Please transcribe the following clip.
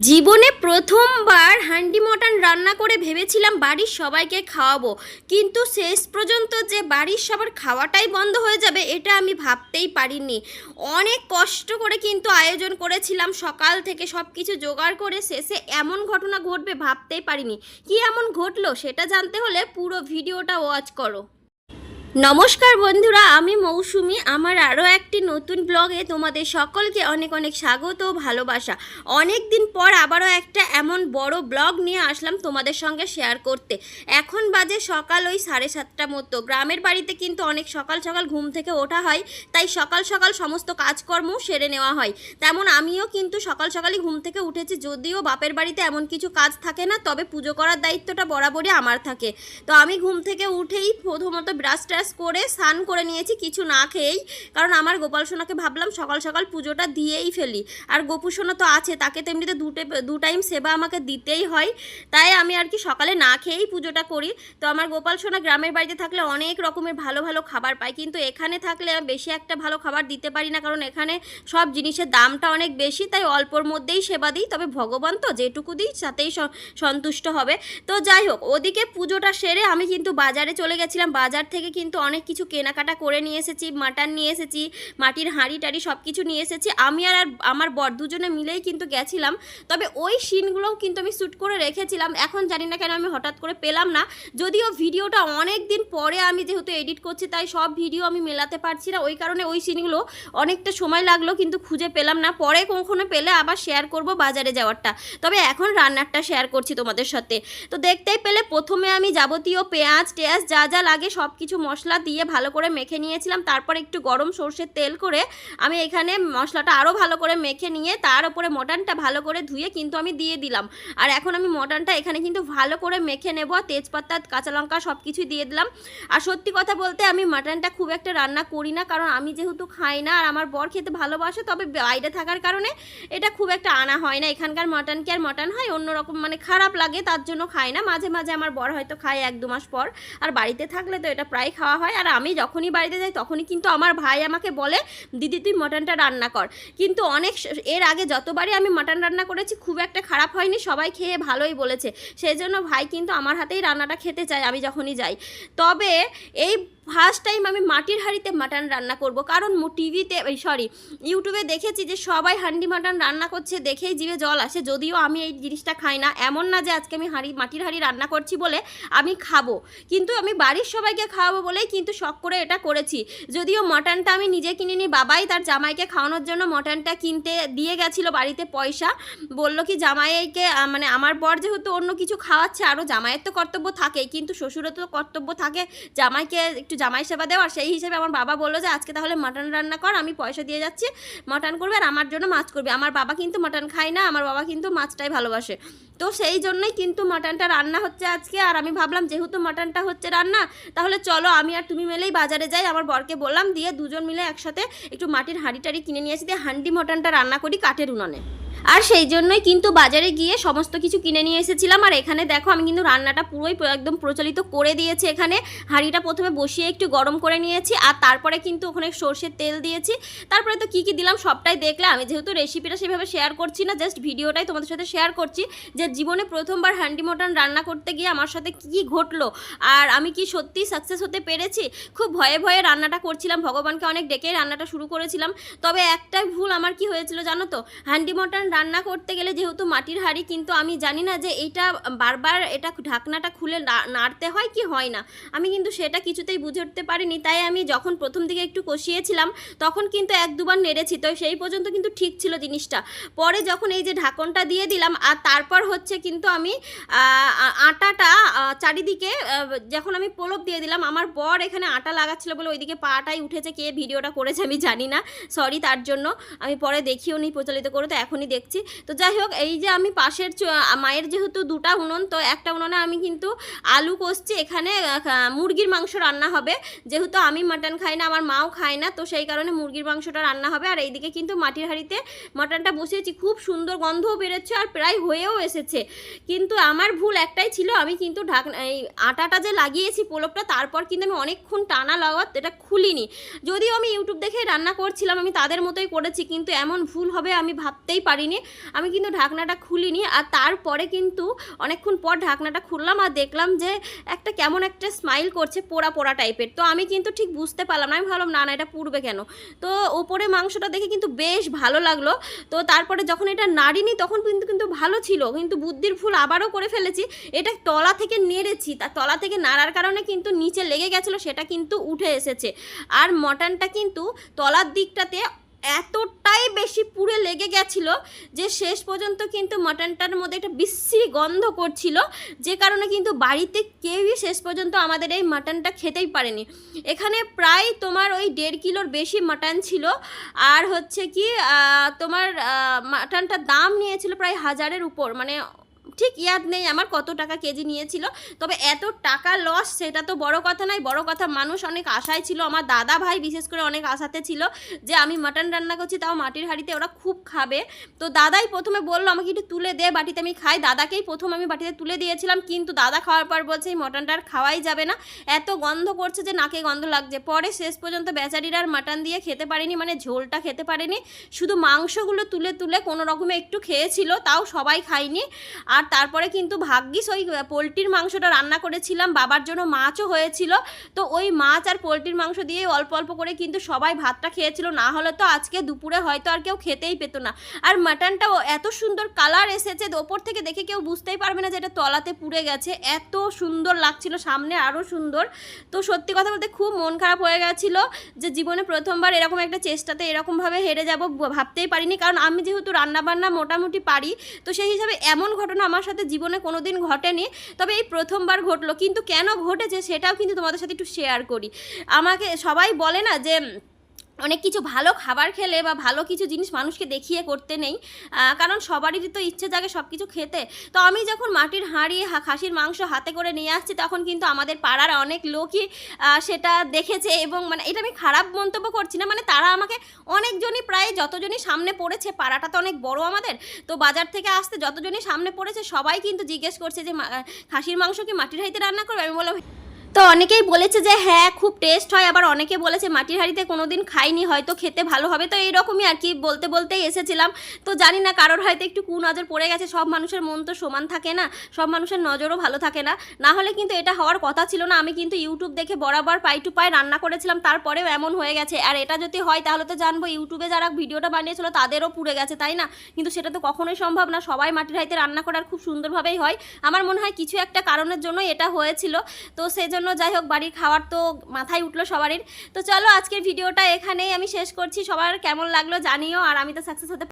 জীবনে প্রথমবার হান্ডি মটন রান্না করে ভেবেছিলাম বাড়ির সবাইকে খাওয়াবো, কিন্তু শেষ পর্যন্ত যে বাড়ির সবার খাওয়াটাই বন্ধ হয়ে যাবে এটা আমি ভাবতেই পারিনি। অনেক কষ্ট করে কিন্তু আয়োজন করেছিলাম, সকাল থেকে সব কিছু জোগাড় করে শেষে এমন ঘটনা ঘটবে ভাবতেই পারিনি। কি এমন ঘটলো সেটা জানতে হলে পুরো ভিডিওটা ওয়াচ করো। নমস্কার বন্ধুরা, আমি মৌসুমি। আমার আরও একটি নতুন ব্লগে তোমাদের সকলকে অনেক অনেক স্বাগত ও ভালোবাসা। অনেক দিন পর আবারও একটা এমন বড় ব্লগ নিয়ে আসলাম তোমাদের সঙ্গে শেয়ার করতে। এখন বাজে সকাল ওই সাড়ে সাতটা মতো। গ্রামের বাড়িতে কিন্তু অনেক সকাল সকাল ঘুম থেকে ওঠা হয়, তাই সকাল সকাল সমস্ত কাজকর্ম সেরে নেওয়া হয়। তেমন আমিও কিন্তু সকাল সকালই ঘুম থেকে উঠেছি, যদিও বাপের বাড়িতে এমন কিছু কাজ থাকে না, তবে পুজো করার দায়িত্বটা বরাবরই আমার থাকে। তো আমি ঘুম থেকে উঠেই প্রথমত ব্রাশ করে স্নান করে নিয়েছি, কিছু না খেয়েই। কারণ আমার গোপাল সোনাকে ভাবলাম সকাল সকাল পুজোটা দিয়েই ফেলি। আর গোপু সোনা তো আছে, তাকে তো এমনিতে দুটে দু টাইম সেবা আমাকে দিতেই হয়। তাই আমি আর কি সকালে না খেয়েই পুজোটা করি। তো আমার গোপাল সোনা গ্রামের বাড়িতে থাকলে অনেক রকমের ভালো ভালো খাবার পাই কিন্তু এখানে থাকলে বেশি একটা ভালো খাবার দিতে পারি না। কারণ এখানে সব জিনিসের দামটা অনেক বেশি, তাই অল্পর মধ্যেই সেবা দিই। তবে ভগবান তো যেটুকু দিই, তাতেই সন্তুষ্ট হবে। তো যাই হোক, ওদিকে পুজোটা সেরে আমি কিন্তু বাজারে চলে গেছিলাম। বাজার থেকে কিন্তু অনেক কিছু কেনাকাটা করে নিয়ে এসেছি, মাটন নিয়ে এসেছি, মাটির হাঁড়ি টাড়ি সব কিছু নিয়ে এসেছি। আমি আর আর আমার বর দুজনে মিলেই কিন্তু গেছিলাম। তবে ওই সিনগুলোও কিন্তু আমি শ্যুট করে রেখেছিলাম। এখন জানি না কেন আমি হঠাৎ করে পেলাম না। যদিও ভিডিওটা অনেক দিন পরে আমি যেহেতু এডিট করছি, তাই সব ভিডিও আমি মেলাতে পারছি না। ওই কারণে ওই সিনগুলো অনেকটা সময় লাগল, কিন্তু খুঁজে পেলাম না। পরে কখনো পেলে আবার শেয়ার করব বাজারে যাওয়ারটা। তবে এখন রান্নারটা শেয়ার করছি তোমাদের সাথে। তো দেখতেই পেলে, প্রথমে আমি যাবতীয় পেঁয়াজ টেয়াজ যা যা লাগে সব কিছু মশলা দিয়ে ভালো করে মেখে নিয়েছিলাম। তারপর একটু গরম সর্ষের তেল করে আমি এখানে মশলাটা আরও ভালো করে মেখে নিয়ে তার উপরে মটনটা ভালো করে ধুয়ে কিন্তু আমি দিয়ে দিলাম। আর এখন আমি মটনটা এখানে কিন্তু ভালো করে মেখে নেব, তেজপাতা, কাঁচা লঙ্কা সব কিছুই দিয়ে দিলাম। আর সত্যি কথা বলতে আমি মাটনটা খুব একটা রান্না করি না, কারণ আমি যেহেতু খাই না আর আমার বর খেতে ভালোবাসে, তবে বাইরে থাকার কারণে এটা খুব একটা আনা হয় না। এখানকার মটন কি আর মটন হয়? অন্যরকম মানে খারাপ লাগে, তার জন্য খাই না। মাঝে মাঝে আমার বর হয়তো খায় এক দু মাস পর। আর বাড়িতে থাকলে তো এটা প্রায় খাওয়া হয় আর আমি যখনই বাড়িতে যাই তখনই কিন্তু আমার ভাই আমাকে বলে, দিদি, তুই মটনটা রান্না কর। কিন্তু অনেক এর আগে যতবারই আমি মটন রান্না করেছি খুব একটা খারাপ হয়নি, সবাই খেয়ে ভালোই বলেছে। সেই জন্য ভাই কিন্তু আমার হাতেই রান্নাটা খেতে চায় আমি যখনই যাই। তবে এই ফার্স্ট টাইম আমি মাটির হাঁড়িতে মাটন রান্না করব। কারণ টিভিতে সরি ইউটিউবে দেখেছি যে সবাই হান্ডি মাটন রান্না করছে, দেখেই জিভে জল আসে। যদিও আমি এই জিনিসটা খাই না, এমন না যে আজকে আমি হাঁড়ি, মাটির হাঁড়ি রান্না করছি বলে আমি খাব। কিন্তু আমি বাড়ির সবাইকে খাওয়াবো বলেই কিন্তু শখ করে এটা করেছি। যদিও মটনটা আমি নিজে কিনে নিই বাবাই তার জামাইকে খাওয়ানোর জন্য মটনটা কিনতে দিয়ে গেছিল বাড়িতে পয়সা। বলল কি, জামাইকে মানে আমার বর যেহেতু অন্য কিছু খাওয়াচ্ছে আরও জামাইয়ের তো কর্তব্য থাকেই কিন্তু শ্বশুরের তো কর্তব্য থাকে, জামাইকে একটু জামাই সেবা দেওয়ার সেই হিসেবে আমার বাবা বলল যে, আজকে তাহলে মাটন রান্না কর, আমি পয়সা দিয়ে যাচ্ছি, মাটন করবে আর আমার জন্য মাছ করবে। আমার বাবা কিন্তু মাটন খায় না, আমার বাবা কিন্তু মাছটাই ভালোবাসে। তো সেই জন্যই কিন্তু মাটনটা রান্না হচ্ছে আজকে, আর আমি ভাবলাম যেহেতু মাটনটা হচ্ছে রান্না, তাহলে চলো আমি আর তুমি মিলেই বাজারে যাই। আমার বরকে বললাম, দিয়ে দুজন মিলে একসাথে একটু মাটির হাঁড়ি টাড়ি কিনে নিয়ে এসে দিয়ে হান্ডি মাটনটা রান্না করি কাঠের উনানে। আর সেই জন্যই কিন্তু বাজারে গিয়ে সমস্ত কিছু কিনে নিয়ে এসেছিলাম। আর এখানে দেখো, আমি কিন্তু রান্নাটা পুরোই একদম প্রচলিত করে দিয়েছি। এখানে হাঁড়িটা প্রথমে বসিয়ে একটু গরম করে নিয়েছি আর তারপরে কিন্তু ওখানে সর্ষের তেল দিয়েছি। তারপরে তো কী কী দিলাম সবটাই দেখলে। আমি যেহেতু রেসিপিটা সেভাবে শেয়ার করছি না জাস্ট ভিডিওটাই তোমাদের সাথে শেয়ার করছি যে জীবনে প্রথমবার হ্যান্ডি মটন রান্না করতে গিয়ে আমার সাথে কী ঘটলো আর আমি কি সত্যি সাকসেস হতে পেরেছি? খুব ভয়ে ভয়ে রান্নাটা করছিলাম। ভগবানকে অনেক ডেকেই রান্নাটা শুরু করেছিলাম। তবে একটাই ভুল আমার কি হয়েছিল জানো তো? হ্যান্ডি মটন রান্না করতে গেলে যেহেতু মাটির হাঁড়ি, কিন্তু আমি জানি না যে এইটা বারবার এটা ঢাকনাটা খুলে নাড়তে হয় কি হয় না। আমি কিন্তু সেটা কিছুতেই বুঝে উঠতে পারিনি। তাই আমি যখন প্রথম দিকে একটু কষিয়েছিলাম, তখন কিন্তু এক দুবার নেড়েছি। তো সেই পর্যন্ত কিন্তু ঠিক ছিল জিনিসটা। পরে যখন এই যে ঢাকনটা দিয়ে দিলাম আর তারপর হচ্ছে কিন্তু আমি আটাটা চারিদিকে যখন আমি প্রলোভ দিয়ে দিলাম, আমার বর এখানে আটা লাগাচ্ছিল বলে ওইদিকে পাটাই উঠেছে, কে ভিডিওটা করেছে আমি জানি না। সরি তার জন্য। আমি পরে দেখিও নি প্রচলিত করে, তো এখনই দেখছি। তো যাই হোক, এই যে আমি পাশের মায়ের যেহেতু দুটা উনুন, তো একটা উনুনে আমি কিন্তু আলু কষছি। এখানে মুরগির মাংস রান্না হবে। যেহেতু আমি মাটন খাই না, আমার মাও খায় না, তো সেই কারণে মুরগির মাংসটা রান্না হবে। আর এইদিকে কিন্তু মাটির হাঁড়িতে মাটনটা বসিয়েছি। খুব সুন্দর গন্ধও বেরোচ্ছে আর প্রায় হয়েও এসেছে। কিন্তু আমার ভুল একটাই ছিল, আমি কিন্তু ঢাক এই আটাটা যে লাগিয়েছি পোলপটা, তারপর কিন্তু আমি অনেকক্ষণ টানা লাগাত, এটা খুলিনি। যদিও আমি ইউটিউব দেখে রান্না করছিলাম, আমি তাদের মতোই করেছি, কিন্তু এমন ভুল হবে আমি ভাবতেই পারি পারিনি আমি কিন্তু ঢাকনাটা খুলিনি আর তারপরে কিন্তু অনেকক্ষণ পর ঢাকনাটা খুললাম আর দেখলাম যে একটা কেমন একটা স্মাইল করছে পোড়া পোড়া টাইপের তো আমি কিন্তু ঠিক বুঝতে পারলাম না, আমি ভাবলাম, না না, এটা পুড়বে কেন? তো ওপরে মাংসটা দেখে কিন্তু বেশ ভালো লাগল। তো তারপরে যখন এটা নাড়িনি তখন কিন্তু কিন্তু ভালো ছিল, কিন্তু বুদ্ধির ফুল আবারও করে ফেলেছি। এটা তলা থেকে নেড়েছি, তা তলা থেকে নাড়ার কারণে কিন্তু নিচে লেগে গেছিল, সেটা কিন্তু উঠে এসেছে। আর মটনটা কিন্তু তলার দিকটাতে এতটাই বেশি পুড়ে লেগে গেছিল যে শেষ পর্যন্ত কিন্তু মাটনটার মধ্যে একটা বিশ্রী গন্ধ করছিল। যে কারণে কিন্তু বাড়িতে কেউই শেষ পর্যন্ত আমাদের এই মাটনটা খেতেই পারেনি। এখানে প্রায় তোমার ওই দেড় কিলোর বেশি মাটন ছিল। আর হচ্ছে কি তোমার মাটনটার দাম নিয়েছিল প্রায় হাজারের উপর। মানে ঠিক ইয়াদ নেই, আমার কত টাকা কেজি নিয়েছিল, তবে এত টাকা লস সেটা তো বড় কথা নয়, বড় কথা মানুষ অনেক আশায় ছিল, আমার দাদা ভাই বিশেষ করে অনেক আশাতে ছিল যে আমি মাটন রান্না করছি, তাও মাটির হাঁড়িতে ওরা খুব খাবে। তো দাদাই প্রথমে বলল, আমাকে একটু তুলে দে, বাটিতে আমি খাই। দাদাকেই প্রথম আমি বাটিতে তুলে দিয়েছিলাম, কিন্তু দাদা খাওয়ার পর বলছে, এই মটনটা আর খাওয়াই যাবে না। এত গন্ধ করছে যে নাকে গন্ধ লাগছে। পরে শেষ পর্যন্ত বেচারিরা আর মাটন দিয়ে খেতে পারেনি মানে ঝোলটা খেতে পারেনি। শুধু মাংসগুলো তুলে তুলে কোনো রকমে একটু খেয়েছিল, তাও সবাই খায়নি। আর তারপরে কিন্তু ভাগ্যিস ওই পোলট্রির মাংসটা রান্না করেছিলাম, বাবার জন্য মাছও হয়েছিল। তো ওই মাছ আর পোলট্রির মাংস দিয়ে অল্প অল্প করে কিন্তু সবাই ভাতটা খেয়েছিল। না হলে তো আজকে দুপুরে হয়তো আর কেউ খেতেই পেতো না। আর মাটনটাও এত সুন্দর কালার এসেছে ওপর থেকে দেখে কেউ বুঝতেই পারবে না যে এটা তলাতে পুড়ে গেছে। এত সুন্দর লাগছিল, সামনে আরও সুন্দর। তো সত্যি কথা বলতে খুব মন খারাপ হয়ে গেছিল যে জীবনে প্রথমবার এরকম একটা চেষ্টাতে এরকমভাবে হেরে যাব, ভাবতেই পারিনি। কারণ আমি যেহেতু রান্নাবান্না মোটামুটি পারি, তো সেই হিসাবে এমন ঘটনা আমার সাথে জীবনে কোনো দিন ঘটেনি, তবে এই প্রথমবার ঘটলো। কিন্তু কেন ঘটেছে সেটাও কিন্তু তোমাদের সাথে একটু শেয়ার করি। আমাকে সবাই বলে না যে অনেক কিছু ভালো খাবার খেলে বা ভালো কিছু জিনিস মানুষকে দেখিয়ে করতে নেই কারণ সবারই তো ইচ্ছে জাগে সব কিছু খেতে। তো আমি যখন মাটির হাঁড়ি খাসির মাংস হাতে করে নিয়ে আসছি, তখন কিন্তু আমাদের পাড়ার অনেক লোকই সেটা দেখেছে এবং মানে এটা আমি খারাপ মন্তব্য করছি না মানে তারা আমাকে অনেকজনই প্রায় যতজনই সামনে পড়েছে, পাড়াটা তো অনেক বড় আমাদের, তো বাজার থেকে আসতে যতজনই সামনে পড়েছে, সবাই কিন্তু জিজ্ঞেস করছে যে খাসির মাংস কি মাটির হাঁড়িতে রান্না করবে? আমি বললাম তো অনেকেই বলেছে যে হ্যাঁ খুব টেস্ট হয়। আবার অনেকে বলেছে মাটির হাঁড়িতে কোনোদিন খাইনি, হয়তো খেতে ভালো হবে। তো এইরকমই আর কি বলতে বলতেই এসেছিলাম। তো জানি না কারোর হয়তো একটু কুনজর পড়ে গেছে। সব মানুষের মন তো সমান থাকে না। সব মানুষের নজরও ভালো থাকে না। না হলে কিন্তু এটা হওয়ার কথা ছিল না। আমি কিন্তু ইউটিউব দেখে বরাবর পাই টু পাই রান্না করেছিলাম। তারপরেও এমন হয়ে গেছে। আর এটা যদি হয়, তাহলে তো জানব ইউটিউবে যারা ভিডিওটা বানিয়েছিল, তাদেরও পুড়ে গেছে, তাই না? কিন্তু সেটা তো কখনোই সম্ভব না। সবাই মাটির হাঁড়িতে রান্না করার খুব সুন্দরভাবেই হয়। আমার মনে হয় কিছু একটা কারণের জন্য এটা হয়েছিল। তো সেই জন্য যাই হোক, বাড়ির খাওয়ার তো মাথায় উঠল সবারই তো চলো আজকের ভিডিওটা এখানেই আমি শেষ করছি। সবার কেমন লাগল জানিও, আর আমি তো সাকসেস হতে